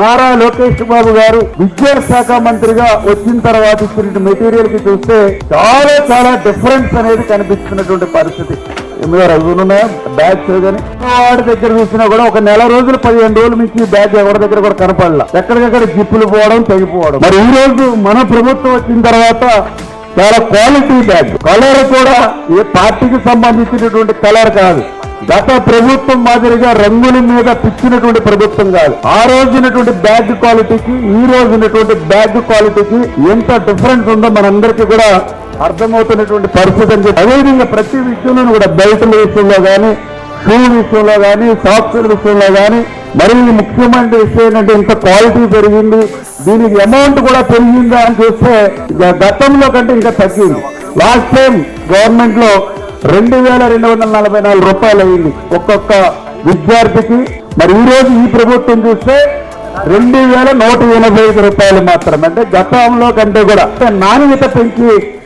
నారా లోకేష్ బాబు గారు విద్యాశాఖ మంత్రిగా వచ్చిన తర్వాత ఇచ్చిన మెటీరియల్కి చూస్తే చాలా చాలా డిఫరెన్స్ అనేది కనిపిస్తున్నటువంటి పరిస్థితి. ఎనిమిదో రోజులున్నాయా బ్యాగ్స్ కానీ వాడి దగ్గర చూసినా కూడా ఒక నెల రోజులు పదిహేను రోజులు మించి బ్యాగ్ ఎవరి దగ్గర కూడా కనపడలా. ఎక్కడికక్కడ జిప్పులు పోవడం తెగిపోవడం. మరి ఈ రోజు మన ప్రభుత్వం వచ్చిన తర్వాత చాలా క్వాలిటీ బ్యాగ్ కలర్ కూడా ఏ పార్టీకి సంబంధించినటువంటి కలర్ కాదు. గత ప్రభుత్వం మాదిరిగా రంగుల మీద పిచ్చినటువంటి ప్రభుత్వం కాదు. ఆ రోజునటువంటి బ్యాగ్ క్వాలిటీకి ఈ రోజునటువంటి బ్యాగ్ క్వాలిటీకి ఎంత డిఫరెన్స్ ఉందో మనందరికీ కూడా అర్థమవుతున్నటువంటి పరిస్థితి అని చెప్పి అదేవిధంగా ప్రతి విషయంలోనూ కూడా బెల్ట్ల విషయంలో కానీ షూ విషయంలో కానీ సాఫ్ట్వేర్ విషయంలో కానీ మరి ముఖ్యమైన విషయం ఏంటంటే ఇంత క్వాలిటీ పెరిగింది దీనికి అమౌంట్ కూడా పెరిగిందా అని చూస్తే గతంలో కంటే ఇంకా తగ్గింది. లాస్ట్ టైం గవర్నమెంట్లో రెండు వేల రెండు వందల నలభై నాలుగు రూపాయలు అయింది. ఒక్కొక్క విద్యార్థికి. మరి ఈ రోజు ఈ ప్రభుత్వం చూస్తే రెండు వేల నూట ఎనభై ఐదు రూపాయలు మాత్రమే. అంటే గతంలో కంటే కూడా. నాణ్యత పెంచి